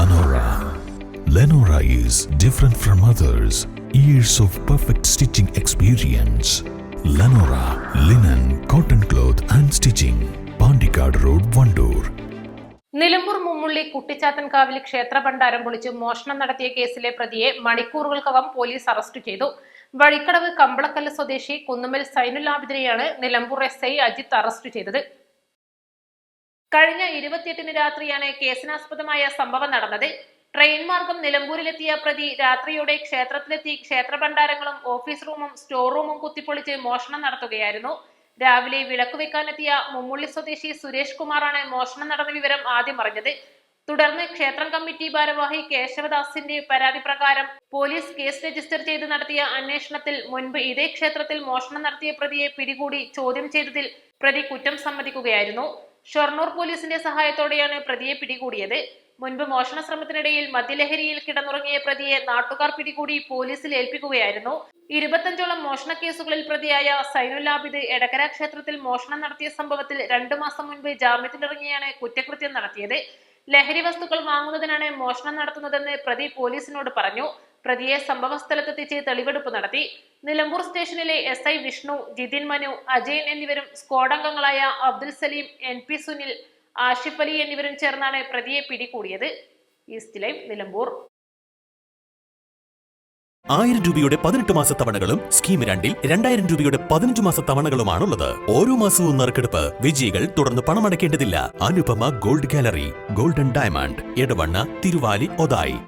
Lenora. Lenora is different from others. Years of perfect stitching experience. Lenora linen, cotton cloth and stitching. Pandikad Road, Vandoor. Nilambur Mummulli കുട്ടിച്ചാത്തൻകാവിൽ ക്ഷേത്ര ഭണ്ഡാരം പൊളിച്ച് മോഷണം നടത്തിയ കേസിലെ പ്രതിയെ മണിക്കൂറുകൾക്കകം പോലീസ് അറസ്റ്റ് ചെയ്തു വഴിക്കടവ് കമ്പളക്കല്ല് സ്വദേശി Kunnummal Sainul Nilambur S I Ajith arrest ചെയ്തത് കഴിഞ്ഞ ഇരുപത്തിയെട്ടിന് രാത്രിയാണ് കേസിനാസ്പദമായ സംഭവം നടന്നത്. ട്രെയിൻ മാർഗം നിലമ്പൂരിലെത്തിയ പ്രതി രാത്രിയോടെ ക്ഷേത്രത്തിലെത്തി ക്ഷേത്ര ഭണ്ഡാരങ്ങളും ഓഫീസ് റൂമും സ്റ്റോർ റൂമും കുത്തിപ്പൊളിച്ച് മോഷണം നടത്തുകയായിരുന്നു. രാവിലെ വിളക്ക് വെക്കാനെത്തിയ മുമ്മുള്ളി സ്വദേശി സുരേഷ് കുമാറാണ് മോഷണം നടന്ന വിവരം ആദ്യം അറിഞ്ഞത്. തുടർന്ന് ക്ഷേത്രം കമ്മിറ്റി ഭാരവാഹി കേശവദാസിന്റെ പരാതി പ്രകാരം പോലീസ് കേസ് രജിസ്റ്റർ ചെയ്ത് നടത്തിയ അന്വേഷണത്തിൽ മുൻപ് ഇതേ ക്ഷേത്രത്തിൽ മോഷണം നടത്തിയ പ്രതിയെ പിടികൂടി ചോദ്യം ചെയ്തതിൽ പ്രതി കുറ്റം സമ്മതിക്കുകയായിരുന്നു. ഷൊർണൂർ പോലീസിന്റെ സഹായത്തോടെയാണ് പ്രതിയെ പിടികൂടിയത്. മുൻപ് മോഷണ ശ്രമത്തിനിടയിൽ മദ്യലഹരിയിൽ കിടന്നുറങ്ങിയ പ്രതിയെ നാട്ടുകാർ പിടികൂടി പോലീസിൽ ഏൽപ്പിക്കുകയായിരുന്നു. ഇരുപത്തഞ്ചോളം മോഷണ കേസുകളിൽ പ്രതിയായ സൈനുല്ലാബിദ് ആബിദ് എടക്കര ക്ഷേത്രത്തിൽ മോഷണം നടത്തിയ സംഭവത്തിൽ രണ്ടു മാസം മുൻപ് ജാമ്യത്തിലിറങ്ങിയാണ് കുറ്റകൃത്യം നടത്തിയത്. ലഹരി വസ്തുക്കൾ വാങ്ങുന്നതിനാണ് മോഷണം നടത്തുന്നതെന്ന് പ്രതി പോലീസിനോട് പറഞ്ഞു. പ്രതിയെ സംഭവ സ്ഥലത്തെത്തിച്ച് തെളിവെടുപ്പ് നടത്തി. നിലമ്പൂർ സ്റ്റേഷനിലെ എസ് ഐ വിഷ്ണു ജിതിൻ മനു അജയൻ എന്നിവരും സ്ക്വാഡ് അംഗങ്ങളായ അബ്ദുൽ സലീം എൻ പി സുനിൽ ആഷിഫ് അലി എന്നിവരും ചേർന്നാണ് പ്രതിയെ പിടികൂടിയത്. East live Nilambur. ആയിരം രൂപയുടെ പതിനെട്ട് മാസ തവണകളും സ്കീം രണ്ടിൽ രണ്ടായിരം രൂപയുടെ പതിനഞ്ച് മാസ തവണകളുമാണുള്ളത്. ഓരോ മാസവും നറുക്കെടുപ്പ്. വിജയികൾ തുടർന്ന് പണമടയ്ക്കേണ്ടതില്ല. Anupama gold gallery golden diamond Edavanna Thiruvali Othayi.